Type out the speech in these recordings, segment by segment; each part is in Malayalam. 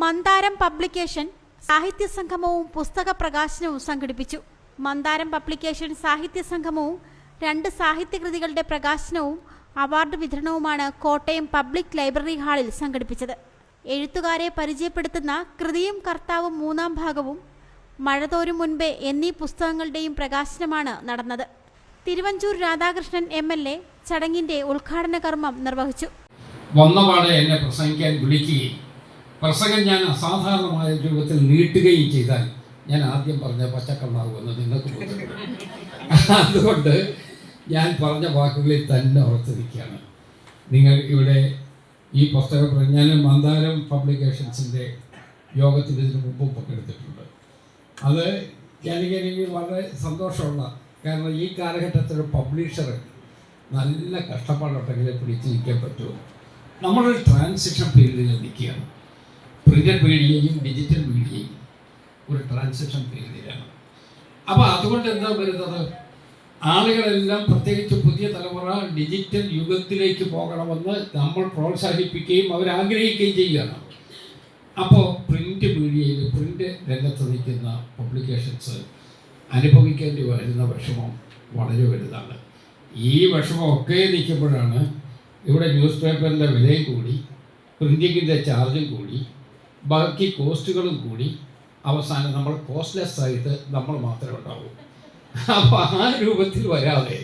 മന്ദാരം പബ്ലിക്കേഷൻ സാഹിത്യ സംഗമവും പുസ്തക പ്രകാശനവും സംഘടിപ്പിച്ചു. മന്ദാരം പബ്ലിക്കേഷൻ സാഹിത്യ സംഗമവും രണ്ട് സാഹിത്യകൃതികളുടെ പ്രകാശനവും അവാർഡ് വിതരണവുമാണ് കോട്ടയം പബ്ലിക് ലൈബ്രറി ഹാളിൽ സംഘടിപ്പിച്ചത്. എഴുത്തുകാരെ പരിചയപ്പെടുത്തുന്ന കൃതിയും കർത്താവും മൂന്നാം ഭാഗവും മഴതോരും മുൻപേ എന്നീ പുസ്തകങ്ങളുടെയും പ്രകാശനമാണ് നടന്നത്. Thiruvanchoor Radhakrishnan M L A ചടങ്ങിന്റെ ഉദ്ഘാടന കർമ്മം നിർവഹിച്ചു. വന്നപാടെ എന്നെ പ്രസംഗിക്കാൻ വിളിക്കുകയും പ്രസംഗം ഞാൻ അസാധാരണമായ രൂപത്തിൽ നീട്ടുകയും ചെയ്താൽ ഞാൻ ആദ്യം പറഞ്ഞ പച്ചക്കണ്ണാകുമെന്ന് നിങ്ങൾക്ക് അതുകൊണ്ട് ഞാൻ പറഞ്ഞ വാക്കുകളിൽ തന്നെ ഓർത്തിരിക്കുകയാണ്. നിങ്ങൾ ഇവിടെ ഈ പുസ്തക ഞാൻ മന്ദാരം പബ്ലിക്കേഷൻസിന്റെ യോഗത്തിൽ ഇതിനു മുമ്പും പങ്കെടുത്തിട്ടുണ്ട്. അത് എനിക്ക് വളരെ സന്തോഷമുള്ള കാരണം ഈ കാലഘട്ടത്തിൽ പബ്ലിഷർ നല്ല കഷ്ടപ്പാടുണ്ടെങ്കിലേ പിടിച്ച് നിൽക്കാൻ പറ്റുമോ നമ്മളൊരു ട്രാൻസിഷൻ പീരീഡിൽ നിൽക്കുകയാണ്. പ്രിന്റഡ് മീഡിയയും ഡിജിറ്റൽ മീഡിയയും ഒരു ട്രാൻസാക്ഷൻ പീരീഡിലാണ് അപ്പോൾ അതുകൊണ്ട് എന്താ വരുന്നത്? ആളുകളെല്ലാം പ്രത്യേകിച്ച് പുതിയ തലമുറ ഡിജിറ്റൽ യുഗത്തിലേക്ക് പോകണമെന്ന് നമ്മൾ പ്രോത്സാഹിപ്പിക്കുകയും അവരാഗ്രഹിക്കുകയും ചെയ്യുകയാണ്. അപ്പോൾ പ്രിന്റ് മീഡിയയിൽ പ്രിന്റ് രംഗത്ത് നിൽക്കുന്ന പബ്ലിക്കേഷൻസ് അനുഭവിക്കേണ്ടി വരുന്ന വിഷമം വളരെ വലുതാണ്. ഈ വിഷമമൊക്കെ നിൽക്കുമ്പോഴാണ് ഇവിടെ ന്യൂസ് പേപ്പറിന്റെ വിലയും കൂടി പ്രിന്റിങ്ങിന്റെ ചാർജും കൂടി ബാക്കി കോസ്റ്റുകളും കൂടി അവസാനം നമ്മൾ കോസ്റ്റ്ലെസ് ആയിട്ട് നമ്മൾ മാത്രമേ ഉണ്ടാവൂ. അപ്പോൾ ആ രൂപത്തിൽ വരാതെ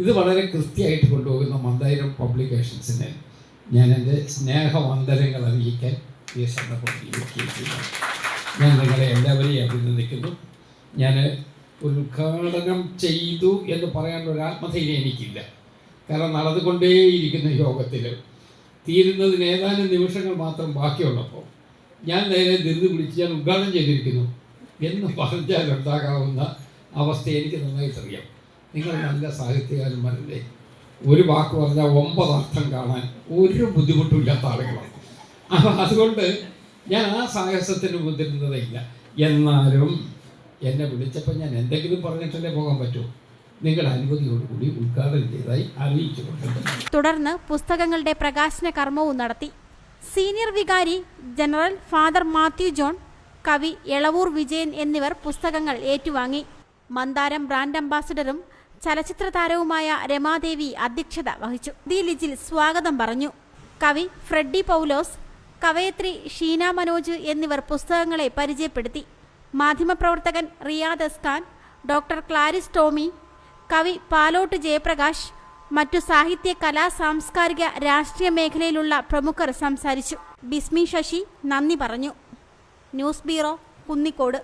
ഇത് വളരെ കൃത്യമായിട്ട് കൊണ്ടുപോകുന്ന മന്ദായിരം പബ്ലിക്കേഷൻസിന് ഞാൻ എന്റെ സ്നേഹവന്തരങ്ങൾ അറിയിക്കാൻ ഈ സന്ദർഭത്തിൽ ഞാൻ നിങ്ങളെ എല്ലാവരെയും അഭിനന്ദിക്കുന്നു. ഞാൻ ഉദ്ഘാടനം ചെയ്തു എന്ന് പറയാനുള്ള ഒരു ആത്മധൈര്യം എനിക്കില്ല. കാരണം നടന്നുകൊണ്ടേയിരിക്കുന്ന യോഗത്തിൽ തീരുന്നതിന് ഏതാനും നിമിഷങ്ങൾ മാത്രം ബാക്കിയുള്ളപ്പോൾ ഞാൻ നേരെ ധൃതി പിടിച്ച് ഞാൻ ഉദ്ഘാടനം ചെയ്തിരിക്കുന്നു എന്ന് പറഞ്ഞാൽ ഉണ്ടാകാവുന്ന അവസ്ഥ എനിക്ക് നന്നായിട്ട് അറിയാം നിങ്ങൾ നല്ല സാഹിത്യകാരന്മാരല്ലേ? ഒരു വാക്ക് പറഞ്ഞാൽ ഒമ്പത് അർത്ഥം കാണാൻ ഒരു ബുദ്ധിമുട്ടും ഇല്ലാത്ത ആളുകളാണ്. അപ്പം അതുകൊണ്ട് ഞാൻ ആ സാഹസത്തിന് മുതിരുന്നതില്ല എന്നാലും എന്നെ വിളിച്ചപ്പോൾ ഞാൻ എന്തെങ്കിലും പറഞ്ഞിട്ടല്ലേ പോകാൻ പറ്റൂ. നിങ്ങളുടെ ഉദ്ഘാടനം ചെയ്തതായി അറിയിച്ചു തുടർന്ന് പുസ്തകങ്ങളുടെ പ്രകാശന കർമ്മവും നടത്തി. സീനിയർ വികാരി ജനറൽ ഫാദർ മാത്യു ജോൺ കവി എളവൂർ വിജയൻ എന്നിവർ പുസ്തകങ്ങൾ ഏറ്റുവാങ്ങി. മന്ദാരം ബ്രാൻഡ് അംബാസഡറും ചലച്ചിത്ര താരവുമായ രമാദേവി അധ്യക്ഷത വഹിച്ചു. ദി ലിജിൽ സ്വാഗതം പറഞ്ഞു. കവി ഫ്രെഡി പൗലോസ് കവയത്രി ഷീന മനോജ് എന്നിവർ പുസ്തകങ്ങളെ പരിചയപ്പെടുത്തി. മാധ്യമപ്രവർത്തകൻ റിയാദ് അസ്ഖാൻ ഡോക്ടർ ക്ലാരിസ് ടോമി കവി പാലോട്ട് ജയപ്രകാശ് മറ്റു സാഹിത്യ കലാ സാംസ്കാരിക രാഷ്ട്രീയ മേഖലയിലുള്ള പ്രമുഖർ സംസാരിച്ചു. ബിസ്മി ശശി നന്ദി പറഞ്ഞു. News bureau Kunnicode.